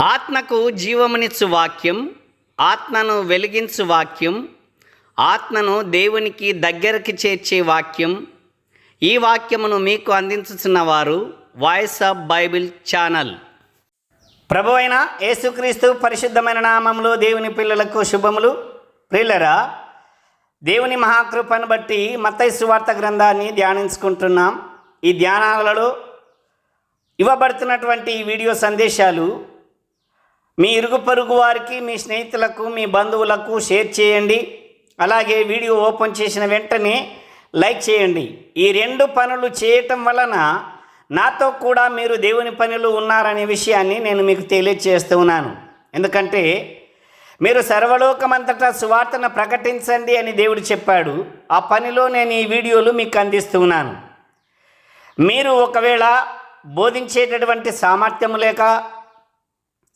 ఆత్మకు జీవమునిచ్చు వాక్యం ఆత్మను వెలిగించు వాక్యం ఆత్మను దేవునికి దగ్గరికి చేర్చే వాక్యం. ఈ వాక్యమును మీకు అందించుతున్న వారు వాయిస్ ఆఫ్ బైబిల్ ఛానల్. ప్రభు అయిన యేసుక్రీస్తు పరిశుద్ధమైన నామంలో దేవుని పిల్లలకు శుభములు. ప్రియులరా దేవుని మహాకృపను బట్టి మతైసు వార్త గ్రంథాన్ని ధ్యానించుకుంటున్నాం. ఈ ధ్యానాలలో ఇవ్వబడుతున్నటువంటి వీడియో సందేశాలు మీ ఇరుగు పొరుగు వారికి మీ స్నేహితులకు మీ బంధువులకు షేర్ చేయండి. అలాగే వీడియో ఓపెన్ చేసిన వెంటనే లైక్ చేయండి. ఈ రెండు పనులు చేయటం వలన నాతో కూడా మీరు దేవుని పనులు ఉన్నారనే విషయాన్ని నేను మీకు తెలియజేస్తూ ఉన్నాను. ఎందుకంటే మీరు సర్వలోకమంతటా సువార్తను ప్రకటించండి అని దేవుడు చెప్పాడు. ఆ పనిలో నేను ఈ వీడియోలు మీకు అందిస్తున్నాను మీరు ఒకవేళ బోధించేటటువంటి సామర్థ్యం లేక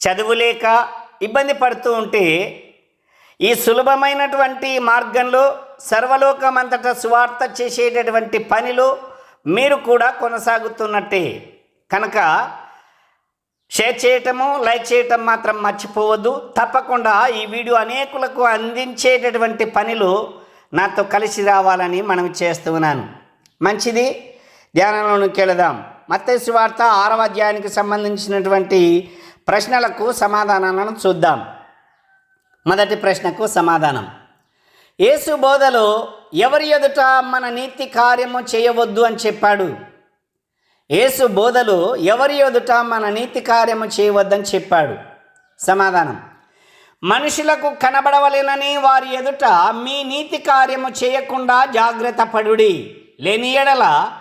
చదువులేక ఇబ్బంది పడుతూ ఉంటే ఈ సులభమైనటువంటి మార్గంలో సర్వలోకమంతటా సువార్త చేసేటటువంటి పనిలో మీరు కూడా కొనసాగుతున్నట్టే. కనుక షేర్ చేయటము లైక్ చేయటం మాత్రం మర్చిపోవద్దు. తప్పకుండా ఈ వీడియో అనేకులకు అందించేటటువంటి పనిలో నాతో కలిసి రావాలని మనం చేస్తున్నాను మంచిది? ధ్యానంలోనికి వెళదాం. మత్స్య వార్త ఆరవ అధ్యాయానికి సంబంధించినటువంటి ప్రశ్నలకు సమాధానాలను చూద్దాం. మొదటి ప్రశ్నకు సమాధానం. యేసు బోధలో ఎవరి ఎదుట మన నీతి కార్యము చేయవద్దు అని చెప్పాడు? యేసు బోధలు ఎవరి ఎదుట మన నీతి కార్యము చేయవద్దని చెప్పాడు? సమాధానం. మనుషులకు కనబడవలేనని వారి ఎదుట మీ నీతి కార్యము చేయకుండా జాగ్రత్త పడుడి. లేని ఎడల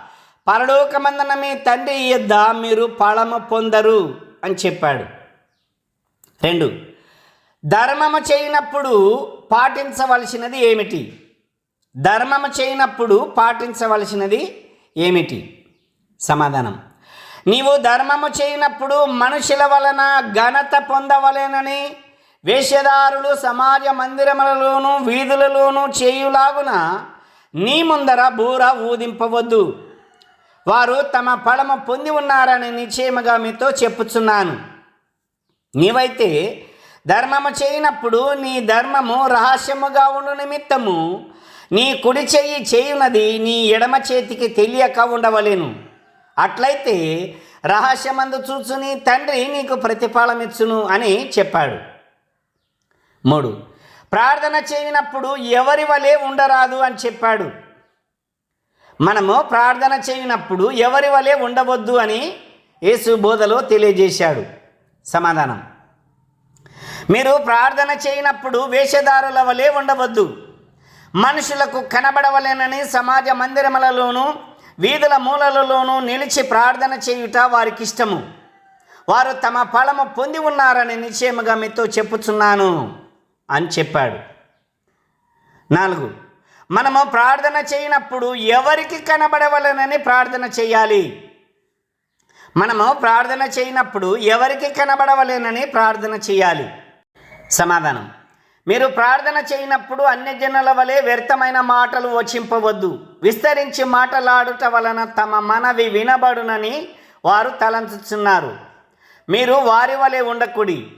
పరలోకమందన మీ తండ్రి యొద్ద మీరు ఫలము పొందరు. అని చెప్పాడు. రెండు ధర్మము చేయనప్పుడు పాటించవలసినది ఏమిటి? ధర్మము చేయనప్పుడు పాటించవలసినది ఏమిటి? సమాధానం. నీవు ధర్మము చేయనప్పుడు మనుషుల వలన ఘనత పొందవలేనని వేషధారులు సమాజ మందిరములలోనూ వీధులలోనూ చేయులాగున నీ ముందర బూర ఊదింపవద్దు. వారు తమ ఫలము పొంది ఉన్నారని నిశ్చయముగా మీతో చెప్పుచున్నాను. నీవైతే ధర్మము చేయనప్పుడు నీ ధర్మము రహస్యముగా ఉండు నిమిత్తము. నీ కుడి చెయ్యి చేయునది నీ ఎడమ చేతికి తెలియక ఉండవలేను. అట్లయితే రహస్యమందు చూచుని తండ్రి నీకు ప్రతిఫలమిచ్చును అని చెప్పాడు. మూడు ప్రార్థన చేయనప్పుడు ఎవరి వలె ఉండరాదు అని చెప్పాడు. మనము ప్రార్థన చేయనప్పుడు ఎవరి వలె ఉండవద్దు అని యేసు బోధలో తెలియజేశాడు. సమాధానం. మీరు ప్రార్థన చేయనప్పుడు వేషధారుల వలె ఉండవద్దు. మనుషులకు కనబడవలేనని సమాజ మందిరములలోనూ వీధుల మూలలలోనూ నిలిచి ప్రార్థన చేయుట వారికి ఇష్టము వారు తమ ఫలము పొంది ఉన్నారని నిశ్చయముగా మీతో చెప్పుచున్నాను అని చెప్పాడు. నాలుగు. మనము ప్రార్థన చేయనప్పుడు ఎవరికి కనబడవలనని ప్రార్థన చేయాలి? మనము ప్రార్థన చేయనప్పుడు ఎవరికి కనబడవలేనని ప్రార్థన చేయాలి? సమాధానం. మీరు ప్రార్థన చేయనప్పుడు అన్యజనుల వలె వ్యర్థమైన మాటలు వచింపవద్దు. విస్తరించి మాటలాడుట వలన తమ మనవి వినబడునని వారు తలంచుచున్నారు. మీరు వారి వలె ఉండకుడి.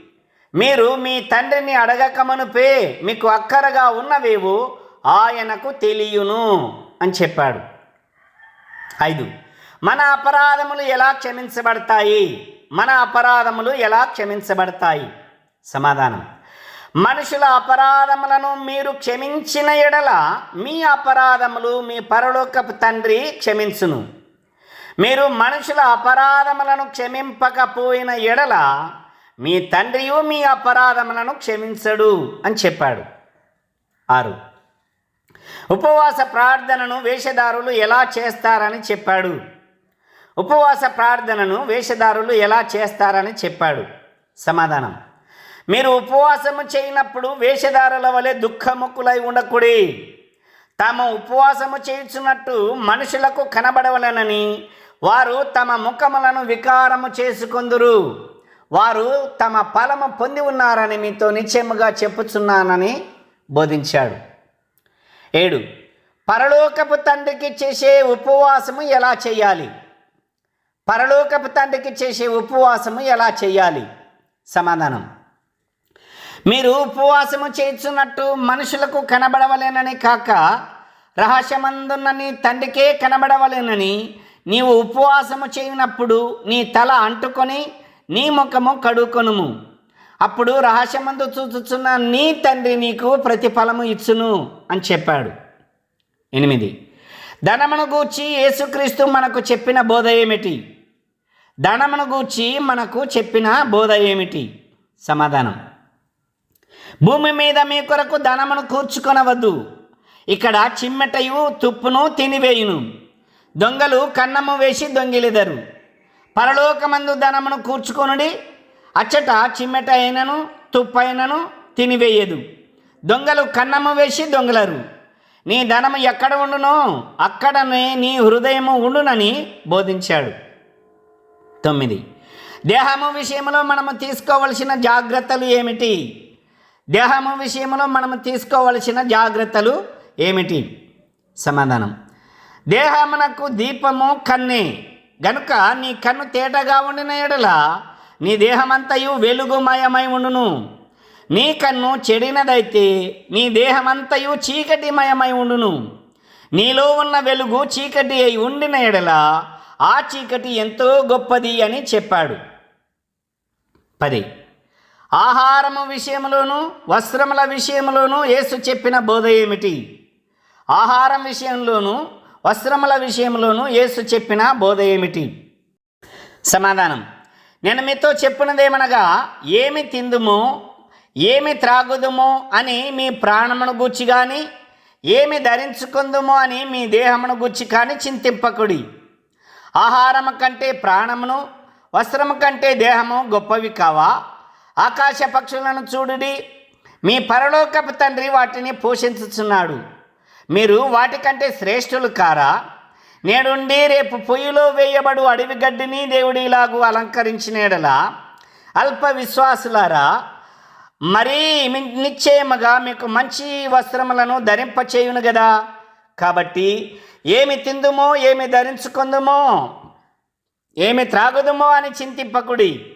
మీరు మీ తండ్రిని అడగకమనుపే మీకు అక్కరగా ఉన్నవేవో? ఆయనకు తెలియను అని చెప్పాడు. ఐదు. మన అపరాధములు ఎలా క్షమించబడతాయి? మన అపరాధములు ఎలా క్షమించబడతాయి? సమాధానం. మనుషుల అపరాధములను మీరు క్షమించిన ఎడల మీ అపరాధములు మీ పరలోకపు తండ్రి క్షమించును. మీరు మనుషుల అపరాధములను క్షమింపకపోయిన ఎడల మీ తండ్రియు మీ అపరాధములను క్షమించడు అని చెప్పాడు. ఆరు. ఉపవాస ప్రార్థనను వేషధారులు ఎలా చేస్తారని చెప్పాడు. ఉపవాస ప్రార్థనను వేషధారులు ఎలా చేస్తారని చెప్పాడు. సమాధానం. మీరు ఉపవాసము చేయనప్పుడు వేషధారుల వలె దుఃఖముక్కులై ఉండకుడి. తాము ఉపవాసము చేయుచున్నట్టు మనుషులకు కనబడవలనని వారు తమ ముఖములను వికారము చేసుకొందురు. వారు తమ ఫలము పొంది ఉన్నారని మీతో నిశ్చయముగా చెప్పుచున్నానని బోధించాడు. ఏడు. పరలోకపు తండ్రికి చేసే ఉపవాసము ఎలా చేయాలి? పరలోకపు తండ్రికి చేసే ఉపవాసము ఎలా చేయాలి? సమాధానం. మీరు ఉపవాసము చేస్తున్నట్టు మనుషులకు కనబడవలేనని కాక రహస్యమందున్న నీ తండ్రికే కనబడవలేనని నీవు ఉపవాసము చేయనప్పుడు నీ తల అంటుకొని నీ ముఖము కడుకొనుము. అప్పుడు రహస్యమందు చూచుచున్న నీ తండ్రి నీకు ప్రతిఫలము ఇచ్చును అని చెప్పాడు. ఎనిమిది. ధనమును గూర్చి యేసుక్రీస్తు మనకు చెప్పిన బోధ ఏమిటి? ధనమును గూర్చి మనకు చెప్పిన బోధ ఏమిటి? సమాధానం. భూమి మీద మీ కొరకు ధనమును కూర్చుకొనవద్దు. ఇక్కడ చిమ్మెటయు తుప్పును తినివేయును. దొంగలు కన్నము వేసి దొంగిలిదరు. పరలోకమందు ధనమును కూర్చుకొనుడి అచ్చట చిమ్మెట అయినను తుప్పైనను తినివేయదు. దొంగలు కన్నము వేసి దొంగలరు. నీ ధనము ఎక్కడ ఉండునో అక్కడనే నీ హృదయము ఉండునని బోధించాడు. తొమ్మిది. దేహము విషయంలో మనము తీసుకోవలసిన జాగ్రత్తలు ఏమిటి? దేహము విషయంలో మనము తీసుకోవలసిన జాగ్రత్తలు ఏమిటి? సమాధానం. దేహమునకు దీపము కన్నే. గనుక నీ కన్ను తేటగా ఉండిన ఎడలా నీ దేహమంతయు వెలుగుమయమై ఉండును. నీ కన్ను చెడినదైతే నీ దేహమంతయు చీకటిమయమై ఉండును. నీలో ఉన్న వెలుగు చీకటి అయి ఉండిన ఎడల ఆ చీకటి ఎంతో గొప్పది అని చెప్పాడు. పది. ఆహారము విషయంలోను వస్త్రముల విషయంలోనూ యేసు చెప్పిన బోధ ఏమిటి? ఆహారం విషయంలోను వస్త్రముల విషయంలోనూ యేసు చెప్పిన బోధ ఏమిటి? సమాధానం. నేను మీతో చెప్పినదేమనగా ఏమి తిందుము ఏమి త్రాగుదుము అని మీ ప్రాణమును గూర్చి కానీ ఏమి ధరించుకుందుము అని మీ దేహమును గూర్చి కానీ చింతింపకుడి. ఆహారము కంటే ప్రాణమును వస్త్రము కంటే దేహము గొప్పవి కావా? ఆకాశ పక్షులను చూడుడి. మీ పరలోకపు తండ్రి వాటిని పోషించుచున్నాడు. మీరు వాటికంటే శ్రేష్ఠులు కారా? నేడుండి రేపు పొయ్యిలో వేయబడు అడవి గడ్డిని దేవుడిలాగు అలంకరించినేడలా అల్ప విశ్వాసులారా మరీ నిశ్చయముగా మీకు మంచి వస్త్రములను ధరింపచేయును కదా కాబట్టి ఏమి తిందుమో ఏమి ధరించుకుందుమో ఏమి త్రాగుదుమో అని చింతింపకుడి.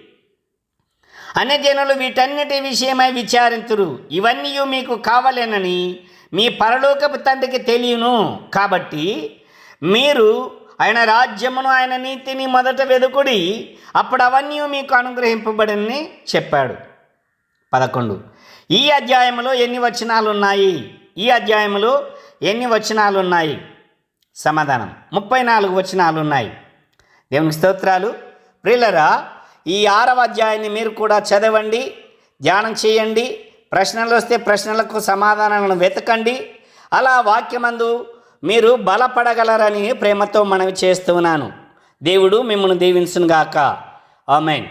అన్యజనులు వీటన్నిటి విషయమై విచారింతురు. ఇవన్నీ మీకు కావలేనని మీ పరలోకపు తండ్రికి తెలియను. కాబట్టి మీరు ఆయన రాజ్యమును ఆయన నీతిని మొదట వెదుకుడి అప్పుడు అవన్నీ మీకు అనుగ్రహింపబడని చెప్పాడు. పదకొండు. ఈ అధ్యాయంలో ఎన్ని వచనాలు ఉన్నాయి ఈ అధ్యాయంలో ఎన్ని వచనాలు ఉన్నాయి సమాధానం. ముప్పై నాలుగు వచనాలు ఉన్నాయి దేవుని స్తోత్రాలు. ప్రియులరా ఈ ఆరవ అధ్యాయాన్ని మీరు కూడా చదవండి ధ్యానం చేయండి ప్రశ్నలు వస్తే ప్రశ్నలకు సమాధానాలను వెతకండి అలా వాక్యమందు మీరు బలపడగలరని ప్రేమతో మనవి చేస్తున్నాను దేవుడు మిమ్మల్ని దీవించునుగాక. ఆమెన్.